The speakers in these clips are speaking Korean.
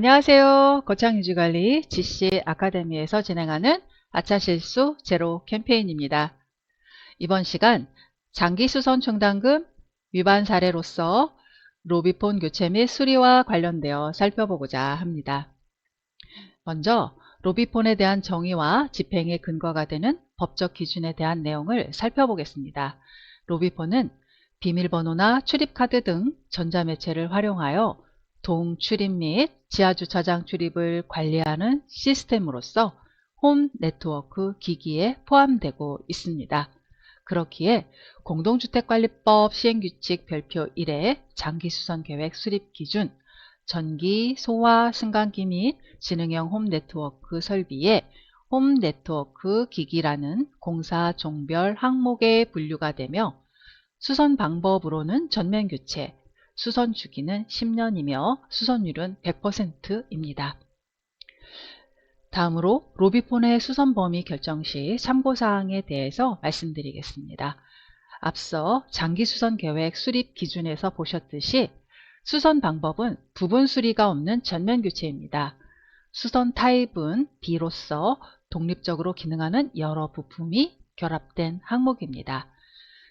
안녕하세요. 거창유지관리 GC 아카데미에서 진행하는 아차실수 제로 캠페인입니다. 이번 시간 장기수선 충당금 위반 사례로서 로비폰 교체 및 수리와 관련되어 살펴보고자 합니다. 먼저 로비폰에 대한 정의와 집행의 근거가 되는 법적 기준에 대한 내용을 살펴보겠습니다. 로비폰은 비밀번호나 출입카드 등 전자매체를 활용하여 동출입 및 지하주차장 출입을 관리하는 시스템으로서 홈 네트워크 기기에 포함되고 있습니다. 그렇기에 공동주택관리법 시행규칙 별표 1의 장기수선계획 수립 기준, 전기, 소화, 승강기 및 지능형 홈 네트워크 설비에 홈 네트워크 기기라는 공사 종별 항목에 분류가 되며 수선 방법으로는 전면 교체, 수선 주기는 10년이며 수선율은 100%입니다. 다음으로 로비폰의 수선 범위 결정 시 참고사항에 대해서 말씀드리겠습니다. 앞서 장기 수선 계획 수립 기준에서 보셨듯이 수선 방법은 부분 수리가 없는 전면 교체입니다. 수선 타입은 B로서 독립적으로 기능하는 여러 부품이 결합된 항목입니다.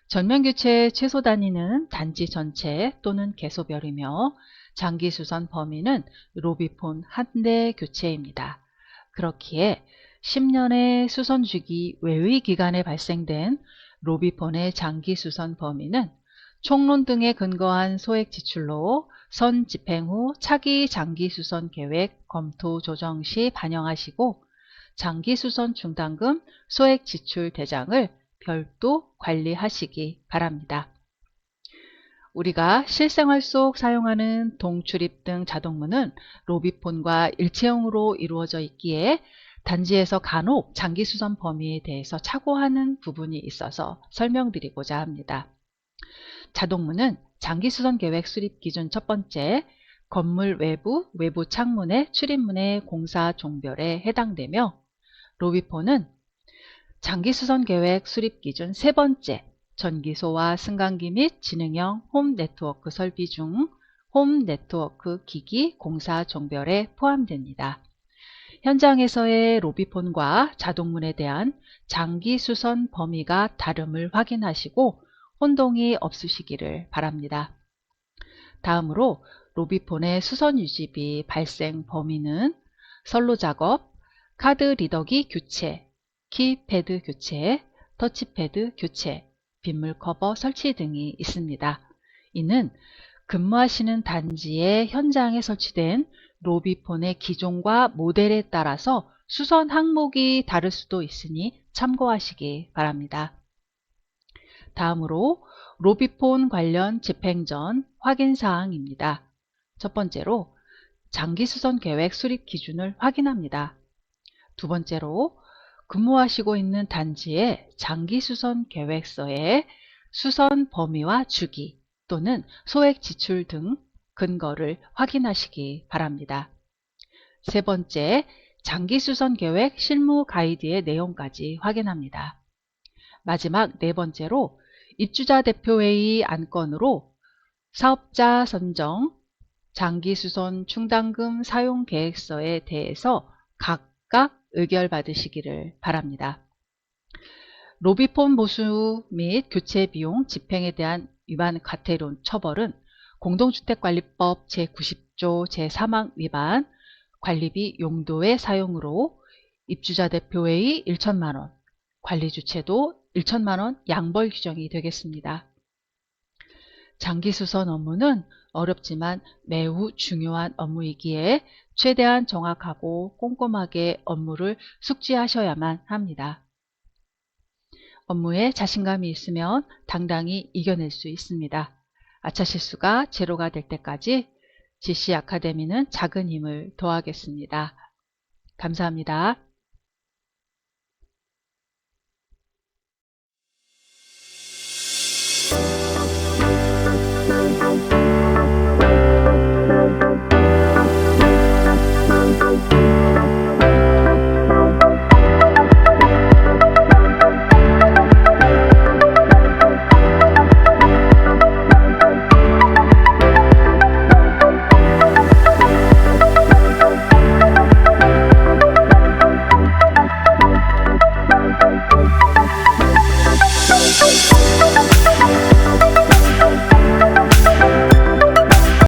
전면교체 최소 단위는 단지 전체 또는 개소별이며 장기수선 범위는 로비폰 한 대 교체입니다. 그렇기에 10년의 수선 주기 외의 기간에 발생된 로비폰의 장기 수선 범위는 총론 등에 근거한 소액 지출로 선 집행 후 차기 장기 수선 계획 검토 조정 시 반영하시고 장기 수선 중단금 소액 지출 대장을 별도 관리하시기 바랍니다. 우리가 실생활 속 사용하는 동출입 등 자동문은 로비폰과 일체형으로 이루어져 있기에 단지에서 간혹 장기 수선 범위에 대해서 착오하는 부분이 있어서 설명드리고자 합니다. 자동문은 장기 수선 계획 수립 기준 첫 번째, 건물 외부, 외부 창문의 출입문의 공사 종별에 해당되며 로비폰은 장기수선 계획 수립 기준 세 번째, 전기소와 승강기 및 지능형 홈 네트워크 설비 중 홈 네트워크 기기 공사 종별에 포함됩니다. 현장에서의 로비폰과 자동문에 대한 장기 수선 범위가 다름을 확인하시고 혼동이 없으시기를 바랍니다. 다음으로 로비폰의 수선 유지비 발생 범위는 선로 작업, 카드 리더기 교체, 키패드 교체, 터치패드 교체, 빗물 커버 설치 등이 있습니다. 이는 근무하시는 단지의 현장에 설치된 로비폰의 기종과 모델에 따라서 수선 항목이 다를 수도 있으니 참고하시기 바랍니다. 다음으로 로비폰 관련 집행 전 확인사항입니다. 첫 번째로 장기수선 계획 수립 기준을 확인합니다. 두 번째로 근무하시고 있는 단지의 장기수선 계획서에 수선 범위와 주기 또는 소액 지출 등 근거를 확인하시기 바랍니다. 세 번째, 장기수선 계획 실무 가이드의 내용까지 확인합니다. 마지막 네 번째로 입주자 대표회의 안건으로 사업자 선정, 장기수선 충당금 사용 계획서에 대해서 각각 의결 받으시기를 바랍니다. 로비폰 보수 및 교체 비용 집행에 대한 위반 과태료 처벌은 공동주택관리법 제90조 제3항 위반 관리비 용도의 사용으로 입주자 대표회의 1천만원, 관리 주체도 1천만원 양벌 규정이 되겠습니다. 장기수선 업무는 어렵지만 매우 중요한 업무이기에 최대한 정확하고 꼼꼼하게 업무를 숙지하셔야만 합니다. 업무에 자신감이 있으면 당당히 이겨낼 수 있습니다. 아차 실수가 제로가 될 때까지 GC 아카데미는 작은 힘을 더하겠습니다. 감사합니다.